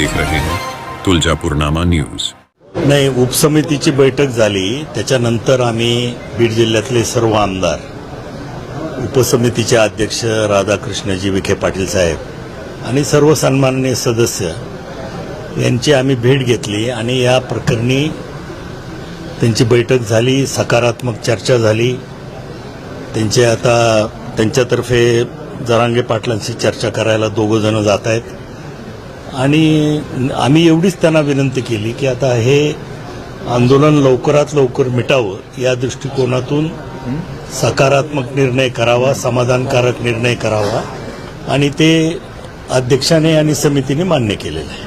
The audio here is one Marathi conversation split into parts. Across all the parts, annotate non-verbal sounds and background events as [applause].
देख रहे हैं। तुलजापुरनामा न्यूज। नाही उपसमितीची बैठक झाली. त्याच्यानंतर आम्ही बीड जिल्ह्यातले सर्व आमदार उपसमितीचे अध्यक्ष राधाकृष्णजी विखे पाटील साहेब आणि सर्व सन्माननीय सदस्य यांची आम्ही भेट घेतली आणि या प्रकरणी त्यांची बैठक झाली सकारात्मक चर्चा झाली. त्यांचे आता त्यांच्यातर्फे जरांगे पाटलांशी चर्चा करायला दोघं जण जात आहेत. आणि आम्ही एवढीच त्यांना विनंती केली की आता हे आंदोलन लवकरात लवकर मिटावं. या दृष्टिकोनातून सकारात्मक निर्णय करावा समाधानकारक निर्णय करावा. आणि ते अध्यक्षाने आणि समितीने मान्य केलेलं आहे.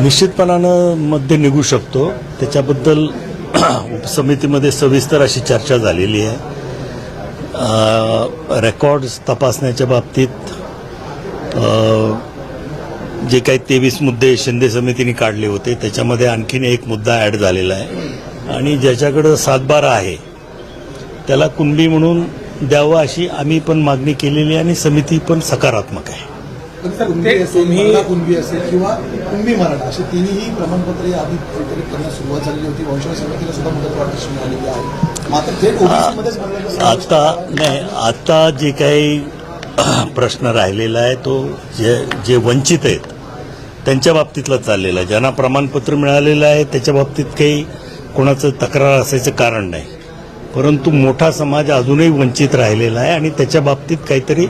निश्चितपणानं मध्ये निघू शकतो. त्याच्याबद्दल [clears throat] उपसमितीमध्ये सविस्तर अशी चर्चा झालेली आहे. रेकॉर्ड्स तपासण्याच्या बाबतीत जे काही तेवीस मुद्दे शिंदे समितीने काढले होते त्याच्यामध्ये आणखीन एक मुद्दा ॲड झालेला आहे. आणि ज्याच्याकडं सातबारा आहे त्याला कुणबी म्हणून द्यावं अशी आम्ही पण मागणी केलेली आहे आणि समिती पण सकारात्मक आहे. कुणबी असेल मराठा कुणबी असेल किंवा कुणबी मराठा अशी तिन्ही प्रमाणपत्रे आधी कुठेतरी करण्यास सुरुवात झालेली होती. वंशवाद समितीला सुद्धा मुदत वाटत आहे. मात्र बनवण्याचं आता नाही आता जे काही प्रश्न राहिलेला आहे तो जे जे वंचित आहेत त्यांच्या बाबतीतला चाललेला आहे. ज्यांना प्रमाणपत्र मिळालेलं आहे त्याच्या बाबतीत काही कोणाचं तक्रार असायचं कारण नाही. परंतु मोठा समाज अजूनही वंचित राहिलेला आहे आणि त्याच्या बाबतीत काहीतरी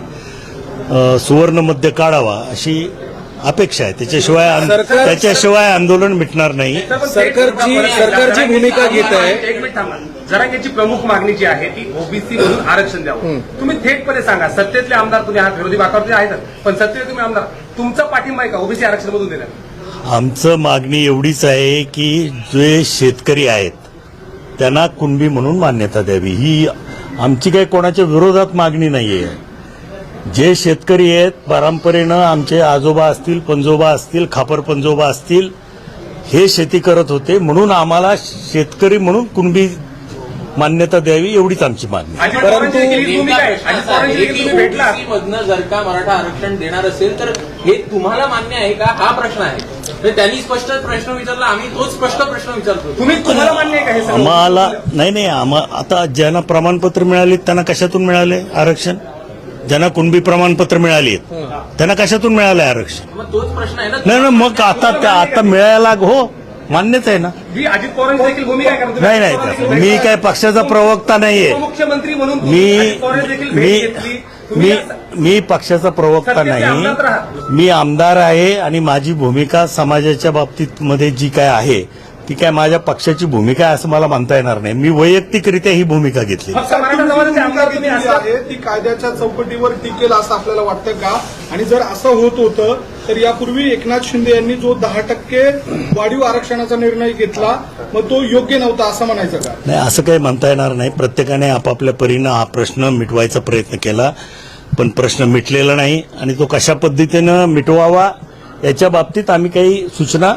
अ, सुवर्णमध्य काढावा अशी अपेक्षा आहे. त्याच्याशिवाय त्याच्याशिवाय आंदोलन मिटणार नाही. सरकारची सरकारची भूमिका घेत आहे. एक मिनिट थांबा. जरांगेची प्रमुख मागणी जी आहे ती ओबीसी मधून आरक्षण द्यावं. तुम्ही थेटपणे सांगा. सत्तेतले आमदार तुम्ही आहात विरोधी बाकावरती आहेत. पण सत्तेत तुम्ही आमदार. तुमचा पाठिंबा आहे का ओबीसी आरक्षण मधून देण्यात? आमचं मागणी एवढीच आहे की जे शेतकरी आहेत त्यांना कुणबी म्हणून मान्यता द्यावी. ही आमची काही कोणाच्या विरोधात मागणी नाही आहे जे शेतकरी आहेत परंपरेनं आमचे आजोबा असतील पंजोबा असतील खापर पंजोबा असतील हे शेती करत होते. म्हणून आम्हाला शेतकरी म्हणून कुणबी मान्यता द्यावी एवढीच आमची मागणी भेटला मधनं जर का मराठा आरक्षण देणार असेल तर हे तुम्हाला मान्य आहे का? हा प्रश्न आहे. त्यांनी स्पष्ट प्रश्न विचारला आम्ही तोच स्पष्ट प्रश्न विचारतो. तुम्ही तुम्हाला मान्य आहे का हे? आम्हाला नाही नाही आम्हा आता ज्यांना प्रमाणपत्र मिळाले त्यांना कशातून मिळाले आरक्षण? ज्यांना कुणबी प्रमाणपत्र मिळाली त्यांना कशातून मिळालं आरक्षण? मग तोच प्रश्न आहे ना. नाही ना मग आता त्या- आता मिळायला हो मान्यच आहे ना. अजित पवारांची देखील भूमिका नाही नाही मी काय पक्षाचा प्रवक्ता नाहीये. उपमुख्यमंत्री म्हणून मी मी मी मी पक्षाचा प्रवक्ता नाही. मी आमदार आहे आणि माझी भूमिका समाजाच्या बाबतीत मध्ये जी काय आहे ती काय माझ्या पक्षाची भूमिका आहे असं मला म्हणता येणार नाही. मी वैयक्तिकरित्या ही भूमिका घेतली आहे ती कायद्याच्या चौकटीवर टिकेल असं आपल्याला वाटतं का? आणि जर असं होत होतं तर यापूर्वी एकनाथ शिंदे यांनी जो दहा टक्के वाढीव आरक्षणाचा निर्णय घेतला मग तो योग्य नव्हता असं म्हणायचं का? नाही असं काही म्हणता येणार नाही. प्रत्येकाने आपापल्या परीनं हा प्रश्न मिटवायचा प्रयत्न केला पण प्रश्न मिटलेला नाही. आणि तो कशा पद्धतीनं मिटवावा याच्या बाबतीत आम्ही काही सूचना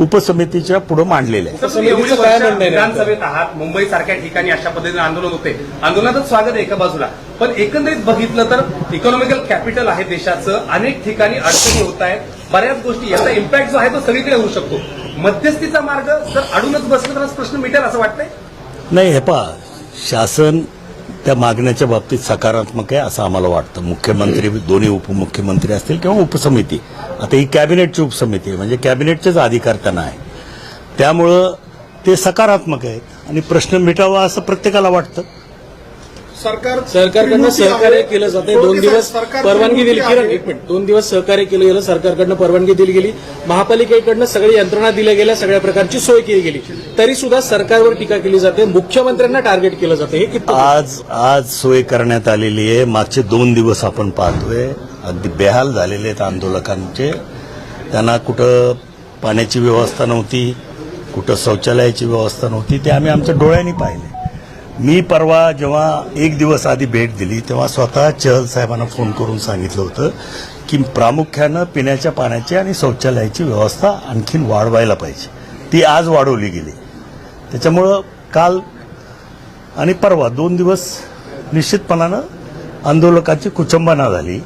उपसमितीच्या पुढे नेमकं? विधानसभेत आहात. मुंबई सारख्या ठिकाणी अशा पद्धतीने आंदोलन होते. आंदोलनातच स्वागत आहे एका बाजूला. पण एकंदरीत बघितलं तर इकॉनॉमिकल कॅपिटल आहे देशाचं. अनेक ठिकाणी अडचणी होत आहेत. बऱ्याच गोष्टी याचा इम्पॅक्ट जो आहे तो सगळीकडे होऊ शकतो. मध्यस्थीचा मार्ग जर अडूनच बसला तर हा प्रश्न मिटेल असं वाटतंय? नाही हे पहा. शासन त्या मागण्याच्या बाबतीत सकारात्मक आहे असं आम्हाला वाटतं. मुख्यमंत्री दोन्ही उपमुख्यमंत्री असतील किंवा उपसमिती. आता ही कॅबिनेटची उपसमिती आहे म्हणजे कॅबिनेटचेच अधिकार त्यांना आहे. त्यामुळं ते सकारात्मक आहेत आणि प्रश्न मिटावा असं प्रत्येकाला वाटतं. सरकार सरकारकडनं सहकार्य. केलं जाते दोन दिवस सरकार परवानगी दिली. किरण. एक मिनिट. दोन दिवस सहकार्य केलं गेलं सरकारकडनं परवानगी दिली गेली. महापालिकेकडनं सगळी यंत्रणा दिल्या गेल्या सगळ्या प्रकारची सोय केली गेली. तरी सुद्धा सरकारवर टीका केली जाते. मुख्यमंत्र्यांना टार्गेट केलं जाते. हे किती आज आज सोय करण्यात आलेली आहे. मागचे दोन दिवस आपण पाहतोय. अगदी बेहाल झालेले आहेत आंदोलकांचे. त्यांना कुठं पाण्याची व्यवस्था नव्हती कुठं शौचालयाची व्यवस्था नव्हती ते आम्ही आमच्या डोळ्यांनी पाहिले. मी परवा जेव्हा एक दिवस आधी भेट दिली तेव्हा स्वतः चहल साहेबांना फोन करून सांगितलं होतं की प्रामुख्यानं पिण्याच्या पाण्याची आणि शौचालयाची व्यवस्था आणखीन वाढवायला पाहिजे. ती आज वाढवली गेली. त्याच्यामुळं काल आणि परवा दोन दिवस निश्चितपणानं आंदोलकाची कुचंबना झाली.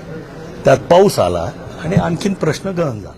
त्यात पाऊस आला आणि आणखीन प्रश्न गहन झाला.